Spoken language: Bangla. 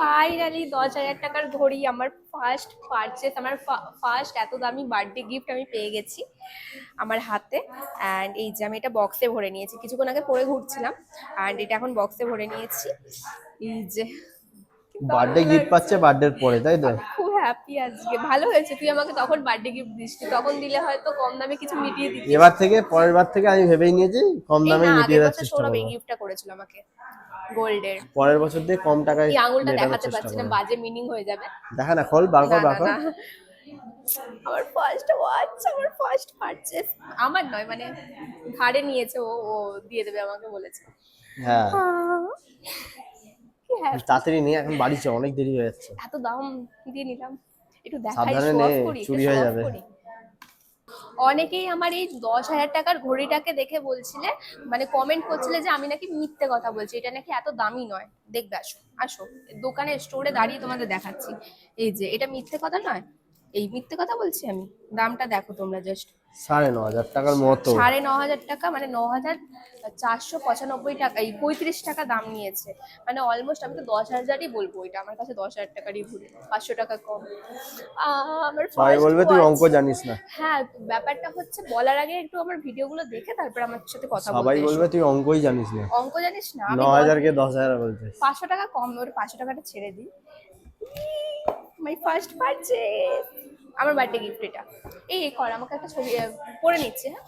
ফাইনালি দশ হাজার টাকার ঘড়ি আমার ফার্স্ট পারচেস আমার ফার্স্ট এত দামি বার্থডে গিফট আমি পেয়ে গেছি আমার হাতে। অ্যান্ড এই যে আমি এটা বক্সে ভরে নিয়েছি। কিছুক্ষণ আগে পরে ঘুরছিলাম। অ্যান্ড এটা এখন বক্সে ভরে নিয়েছি। এই যে বার্থডে গিফট পাচ্ছে বার্থডের পরে তাই তো? খুব হ্যাপি আজকে। ভালো হয়েছে। তুই আমাকে তখন বার্থডে গিফট দিস তখন দিলে হয়তো কম দামে কিছু মিটিয়ে দিতি এবার থেকে পরের বার থেকে আমি ভেবেই নিয়েছি কম দামে মিটিয়ে দেওয়ার চেষ্টা সৌরভ এই গিফটটা করেছিল আমাকে। গোল্ডের। পরের বছর দিয়ে কম টাকায় এই আঙুলটা দেখাতে পারছি না বাজে মিনিং হয়ে যাবে। দেখা না খোল বার কর বার কর। আমার ফার্স্ট ওয়াচ আমার ফার্স্ট পারচেস আমার নয় মানে ধারে নিয়েছে ও ও দিয়ে দেবে আমাকে বলেছে। হ্যাঁ। happy। তাড়াতাড়ি নিয়ে এখন বাড়ি চ অনেক দেরি হয়ে যাচ্ছে। এত দাম দিয়ে নিলাম। একটু দেখাই সাবধানে নে, চুরি হয়ে যাবে। অনেকেই আমার এই দশ হাজার টাকার ঘড়িটাকে দেখে বলছিলে মানে কমেন্ট করছিলে যে আমি নাকি মিথ্যে কথা বলছি, এটা নাকি এত দামি নয়। দেখবে, আসো আসো দোকানে স্টোরে দাঁড়িয়ে তোমাদের দেখাচ্ছি। এই যে, এটা মিথ্যে কথা নয় এই মিথ্যে কথা বলছি আমি? দামটা দেখো তোমরা জাস্ট সাড়ে ন হাজার টাকার মতো। সাড়ে ন হাজার টাকা মানে ন হাজার চারশো পঁচানব্বই টাকা এই পঁয়ত্রিশ টাকা দাম নিয়েছে। মানে অলমোস্ট আমি তো দশ হাজারই বলব এটা আমার কাছে দশ হাজার টাকারই ভুল পাঁচশো টাকা কম। আমার সবাই বলবে তুই অঙ্ক জানিস না। হ্যাঁ ব্যাপারটা হচ্ছে বলার আগে একটু আমার ভিডিওগুলো দেখে তারপর আমার সাথে কথা সবাই বলবে তুই অঙ্কই জানিস না। অঙ্ক জানিস না? ন হাজারকে দশ হাজার বলছিস পাঁচশো টাকা কম ওর পাঁচশো টাকাটা ছেড়ে দিই। মাই ফার্স্ট পারচেজ আমার বার্থডে গিফট এটা। এই কর, আমাকে একটা ছবি পরে নিচ্ছে হ্যাঁ?